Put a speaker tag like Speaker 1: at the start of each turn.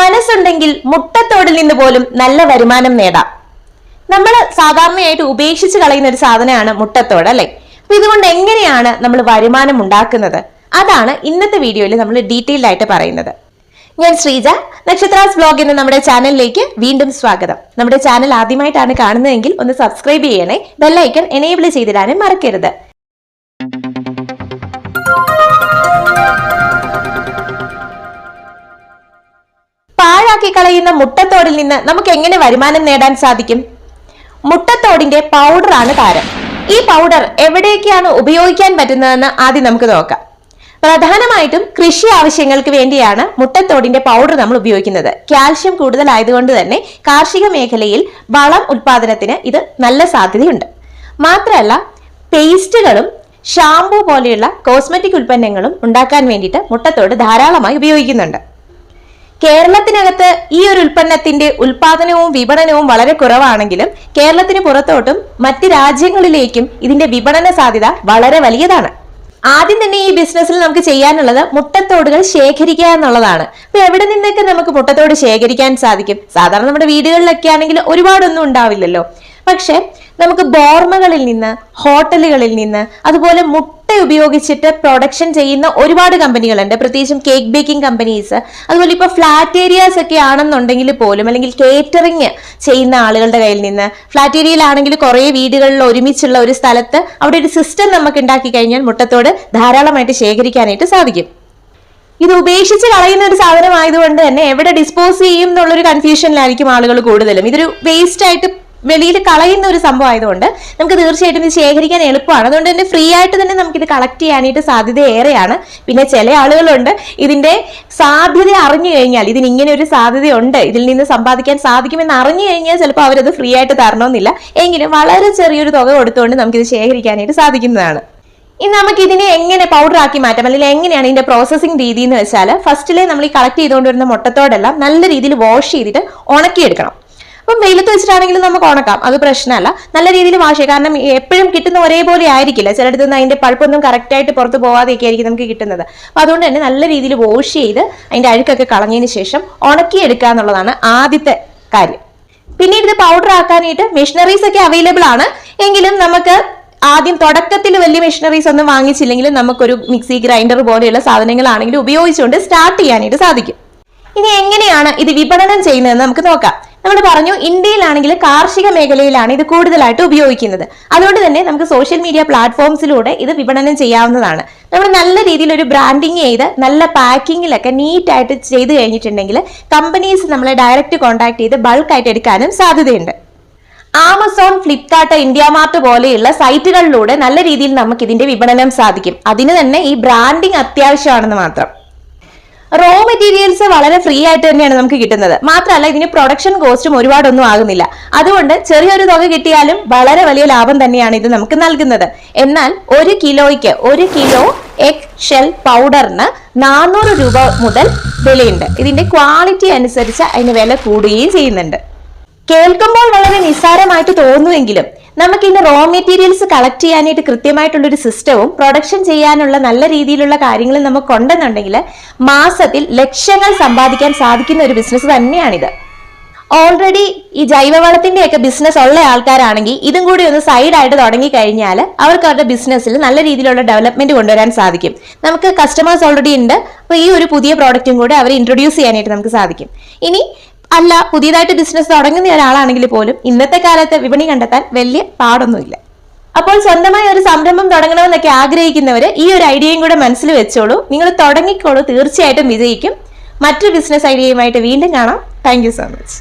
Speaker 1: മനസ്സുണ്ടെങ്കിൽ മുട്ടത്തോടിൽ നിന്ന് പോലും നല്ല വരുമാനം നേടാം. നമ്മൾ സാധാരണയായിട്ട് ഉപേക്ഷിച്ച് കളയുന്ന ഒരു സാധനമാണ് മുട്ടത്തോട് അല്ലെ? അപ്പൊ ഇതുകൊണ്ട് എങ്ങനെയാണ് നമ്മൾ വരുമാനം ഉണ്ടാക്കുന്നത്? അതാണ് ഇന്നത്തെ വീഡിയോയിൽ നമ്മൾ ഡീറ്റെയിൽഡ് ആയിട്ട് പറയുന്നത്. ഞാൻ ശ്രീജ നക്ഷത്രാസ് ബ്ലോഗ് എന്ന നമ്മുടെ ചാനലിലേക്ക് വീണ്ടും സ്വാഗതം. നമ്മുടെ ചാനൽ ആദ്യമായിട്ടാണ് കാണുന്നതെങ്കിൽ ഒന്ന് സബ്സ്ക്രൈബ് ചെയ്യണേ ബെല്ലൈക്കൺ എനേബിൾ ചെയ്തിടാനും മറക്കരുത്. കളയുന്ന മുട്ടത്തോടിൽ നിന്ന് നമുക്ക് എങ്ങനെ വരുമാനം നേടാൻ സാധിക്കും? മുട്ടത്തോടിന്റെ ആണ് താരം. ഈ പൗഡർ എവിടെയൊക്കെയാണ് ഉപയോഗിക്കാൻ പറ്റുന്നതെന്ന് ആദ്യം നമുക്ക് നോക്കാം. പ്രധാനമായിട്ടും കൃഷി ആവശ്യങ്ങൾക്ക് വേണ്ടിയാണ് മുട്ടത്തോടിന്റെ പൗഡർ നമ്മൾ ഉപയോഗിക്കുന്നത്. കാൽഷ്യം കൂടുതലായതുകൊണ്ട് തന്നെ കാർഷിക മേഖലയിൽ വളം ഉൽപാദനത്തിന് ഇത് നല്ല സാധ്യതയുണ്ട്. മാത്രമല്ല പേസ്റ്റുകളും ഷാംപൂ പോലെയുള്ള കോസ്മെറ്റിക് ഉൽപ്പന്നങ്ങളും ഉണ്ടാക്കാൻ വേണ്ടിയിട്ട് മുട്ടത്തോട് ധാരാളമായി ഉപയോഗിക്കുന്നുണ്ട്. കേരളത്തിനകത്ത് ഈ ഒരു ഉൽപ്പന്നത്തിന്റെ ഉൽപാദനവും വിപണനവും വളരെ കുറവാണെങ്കിലും കേരളത്തിന് പുറത്തോട്ടും മറ്റ് രാജ്യങ്ങളിലേക്കും ഇതിന്റെ വിപണന സാധ്യത വളരെ വലിയതാണ്. ആദ്യം തന്നെ ഈ ബിസിനസ്സിൽ നമുക്ക് ചെയ്യാനുള്ളത് മുട്ടത്തോടുകൾ ശേഖരിക്കുക എന്നുള്ളതാണ്. അപ്പൊ എവിടെ നിന്നൊക്കെ നമുക്ക് മുട്ടത്തോട് ശേഖരിക്കാൻ സാധിക്കും? സാധാരണ നമ്മുടെ വീടുകളിലൊക്കെ ആണെങ്കിൽ ഒരുപാടൊന്നും ഉണ്ടാവില്ലല്ലോ. പക്ഷെ നമുക്ക് ബോർമകളിൽ നിന്ന് ഹോട്ടലുകളിൽ നിന്ന് അതുപോലെ മുട്ട ഉപയോഗിച്ചിട്ട് പ്രൊഡക്ഷൻ ചെയ്യുന്ന ഒരുപാട് കമ്പനികളുണ്ട്. പ്രത്യേകിച്ചും കേക്ക് ബേക്കിംഗ് കമ്പനീസ് അതുപോലെ ഇപ്പോൾ ഫ്ലാറ്റ് ഏരിയാസ് ഒക്കെ ആണെന്നുണ്ടെങ്കിൽ പോലും അല്ലെങ്കിൽ കേറ്ററിങ് ചെയ്യുന്ന ആളുകളുടെ കയ്യിൽ നിന്ന് ഫ്ലാറ്റ് ഏരിയയിലാണെങ്കിൽ കുറേ വീടുകളിൽ ഒരുമിച്ചുള്ള ഒരു സ്ഥലത്ത് അവിടെ ഒരു സിസ്റ്റം നമുക്ക് ഉണ്ടാക്കി കഴിഞ്ഞാൽ മുട്ടത്തോട് ധാരാളമായിട്ട് ശേഖരിക്കാനായിട്ട് സാധിക്കും. ഇത് ഉപേക്ഷിച്ച് കളയുന്ന ഒരു സാധനമായതുകൊണ്ട് തന്നെ എവിടെ ഡിസ്പോസ് ചെയ്യും എന്നുള്ളൊരു കൺഫ്യൂഷനിലായിരിക്കും ആളുകൾ കൂടുതലും. ഇതൊരു വേസ്റ്റ് ആയിട്ട് വെളിയിൽ കളയുന്ന ഒരു സംഭവം ആയതുകൊണ്ട് നമുക്ക് തീർച്ചയായിട്ടും ഇത് ശേഖരിക്കാൻ എളുപ്പമാണ്. അതുകൊണ്ട് തന്നെ ഫ്രീ ആയിട്ട് തന്നെ നമുക്ക് ഇത് കളക്ട് ചെയ്യാനായിട്ട് സാധ്യത ഏറെയാണ്. പിന്നെ ചില ആളുകളുണ്ട് ഇതിന്റെ സാധ്യത അറിഞ്ഞു കഴിഞ്ഞാൽ ഇതിന് ഇങ്ങനെ ഒരു സാധ്യതയുണ്ട് ഇതിൽ നിന്ന് സമ്പാദിക്കാൻ സാധിക്കുമെന്ന് അറിഞ്ഞു കഴിഞ്ഞാൽ ചിലപ്പോൾ അവരത് ഫ്രീ ആയിട്ട് തരണമെന്നില്ല. എങ്കിലും വളരെ ചെറിയൊരു തുക കൊടുത്തുകൊണ്ട് നമുക്കിത് ശേഖരിക്കാനായിട്ട് സാധിക്കുന്നതാണ്. ഇനി നമുക്ക് ഇതിനെ എങ്ങനെ പൗഡർ ആക്കി മാറ്റാം? അല്ലെങ്കിൽ എങ്ങനെയാണ് ഇതിന്റെ പ്രോസസ്സിംഗ് രീതി എന്ന് വെച്ചാൽ ഫസ്റ്റിലെ നമ്മൾ ഈ കളക്ട് ചെയ്തുകൊണ്ടിരുന്ന മുട്ടത്തോടെല്ലാം നല്ല രീതിയിൽ വാഷ് ചെയ്തിട്ട് ഉണക്കിയെടുക്കണം. അപ്പം വെയിലത്ത് വെച്ചിട്ടാണെങ്കിലും നമുക്ക് ഉണക്കാം. അത് പ്രശ്നമല്ല. നല്ല രീതിയിൽ വാഷ് ചെയ്യാം. കാരണം എപ്പോഴും കിട്ടുന്ന ഒരേപോലെ ആയിരിക്കില്ല. ചിലടത്ത് നിന്ന് അതിന്റെ പഴുപ്പൊന്നും കറക്റ്റ് ആയിട്ട് പുറത്ത് പോവാതെയൊക്കെ ആയിരിക്കും നമുക്ക് കിട്ടുന്നത്. അപ്പൊ അതുകൊണ്ട് തന്നെ നല്ല രീതിയിൽ വാഷ് ചെയ്ത് അതിന്റെ അഴുക്കൊക്കെ കളഞ്ഞതിന് ശേഷം ഉണക്കിയെടുക്കുക എന്നുള്ളതാണ് ആദ്യത്തെ കാര്യം. പിന്നീട് ഇത് പൗഡർ ആക്കാനായിട്ട് മെഷീനറീസ് ഒക്കെ അവൈലബിൾ ആണ്. എങ്കിലും നമുക്ക് ആദ്യം തുടക്കത്തിൽ വലിയ മെഷീനറീസ് ഒന്നും വാങ്ങിച്ചില്ലെങ്കിലും നമുക്കൊരു മിക്സി ഗ്രൈൻഡർ പോലെയുള്ള സാധനങ്ങളാണെങ്കിലും ഉപയോഗിച്ചുകൊണ്ട് സ്റ്റാർട്ട് ചെയ്യാനായിട്ട് സാധിക്കും. ഇനി എങ്ങനെയാണ് ഇത് വിപണനം ചെയ്യുന്നതെന്ന് നമുക്ക് നോക്കാം. നമ്മൾ പറഞ്ഞു ഇന്ത്യയിലാണെങ്കിൽ കാർഷിക മേഖലയിലാണ് ഇത് കൂടുതലായിട്ട് ഉപയോഗിക്കുന്നത്. അതുകൊണ്ട് തന്നെ നമുക്ക് സോഷ്യൽ മീഡിയ പ്ലാറ്റ്ഫോംസിലൂടെ ഇത് വിപണനം ചെയ്യാവുന്നതാണ്. നമ്മൾ നല്ല രീതിയിൽ ഒരു ബ്രാൻഡിങ് ചെയ്ത് നല്ല പാക്കിങ്ങിലൊക്കെ നീറ്റായിട്ട് ചെയ്ത് കഴിഞ്ഞിട്ടുണ്ടെങ്കിൽ കമ്പനീസ് നമ്മളെ ഡയറക്റ്റ് കോൺടാക്ട് ചെയ്ത് ബൾക്കായിട്ട് എടുക്കാനും സാധ്യതയുണ്ട്. ആമസോൺ ഫ്ലിപ്കാർട്ട് ഇന്ത്യ മാർട്ട് പോലെയുള്ള സൈറ്റുകളിലൂടെ നല്ല രീതിയിൽ നമുക്ക് ഇതിന്റെ വിപണനം സാധിക്കും. അതിന് തന്നെ ഈ ബ്രാൻഡിങ് അത്യാവശ്യമാണെന്ന് മാത്രം. റോ മെറ്റീരിയൽസ് വളരെ ഫ്രീ ആയിട്ട് തന്നെയാണ് നമുക്ക് കിട്ടുന്നത്. മാത്രമല്ല ഇതിന് പ്രൊഡക്ഷൻ കോസ്റ്റും ഒരുപാടൊന്നും ആകുന്നില്ല. അതുകൊണ്ട് ചെറിയൊരു തുക കിട്ടിയാലും വളരെ വലിയ ലാഭം തന്നെയാണ് ഇത് നമുക്ക് നൽകുന്നത്. എന്നാൽ ഒരു കിലോയ്ക്ക് ഒരു കിലോ എഗ് ഷെൽ പൗഡറിന് നാനൂറ് രൂപ മുതൽ വിലയുണ്ട്. ഇതിന്റെ ക്വാളിറ്റി അനുസരിച്ച് അതിന് വില കൂടുകയും ചെയ്യുന്നുണ്ട്. കേൾക്കുമ്പോൾ വളരെ നിസ്സാരമായിട്ട് തോന്നുമെങ്കിലും നമുക്ക് ഇന്ന് റോ മെറ്റീരിയൽസ് കളക്ട് ചെയ്യാനായിട്ട് കൃത്യമായിട്ടുള്ള ഒരു സിസ്റ്റവും പ്രൊഡക്ഷൻ ചെയ്യാനുള്ള നല്ല രീതിയിലുള്ള കാര്യങ്ങളും നമുക്ക് ഉണ്ടെന്നുണ്ടെങ്കിൽ മാസത്തിൽ ലക്ഷങ്ങൾ സമ്പാദിക്കാൻ സാധിക്കുന്ന ഒരു ബിസിനസ് തന്നെയാണിത്. ഓൾറെഡി ഈ ജൈവവളത്തിന്റെ ഒക്കെ ബിസിനസ് ഉള്ള ആൾക്കാരാണെങ്കിൽ ഇതും കൂടി ഒന്ന് സൈഡായിട്ട് തുടങ്ങി കഴിഞ്ഞാൽ അവർക്ക് അവരുടെ ബിസിനസ്സിൽ നല്ല രീതിയിലുള്ള ഡെവലപ്മെന്റ് കൊണ്ടുവരാൻ സാധിക്കും. നമുക്ക് കസ്റ്റമേഴ്സ് ഓൾറെഡി ഉണ്ട്. അപ്പോൾ ഈ ഒരു പുതിയ പ്രോഡക്റ്റും കൂടെ അവർ ഇൻട്രൊഡ്യൂസ് ചെയ്യാനായിട്ട് നമുക്ക് സാധിക്കും. ഇനി അല്ല പുതിയതായിട്ട് ബിസിനസ് തുടങ്ങുന്ന ഒരാളാണെങ്കിൽ പോലും ഇന്നത്തെ കാലത്ത് വിപണി കണ്ടെത്താൻ വലിയ പാടൊന്നുമില്ല. അപ്പോൾ സ്വന്തമായി ഒരു സംരംഭം തുടങ്ങണമെന്നൊക്കെ ആഗ്രഹിക്കുന്നവർ ഈ ഒരു ഐഡിയയും കൂടെ മനസ്സിൽ വെച്ചോളൂ. നിങ്ങൾ തുടങ്ങിക്കോളൂ തീർച്ചയായിട്ടും വിജയിക്കും. മറ്റൊരു ബിസിനസ് ഐഡിയയുമായിട്ട് വീണ്ടും കാണാം. Thank so much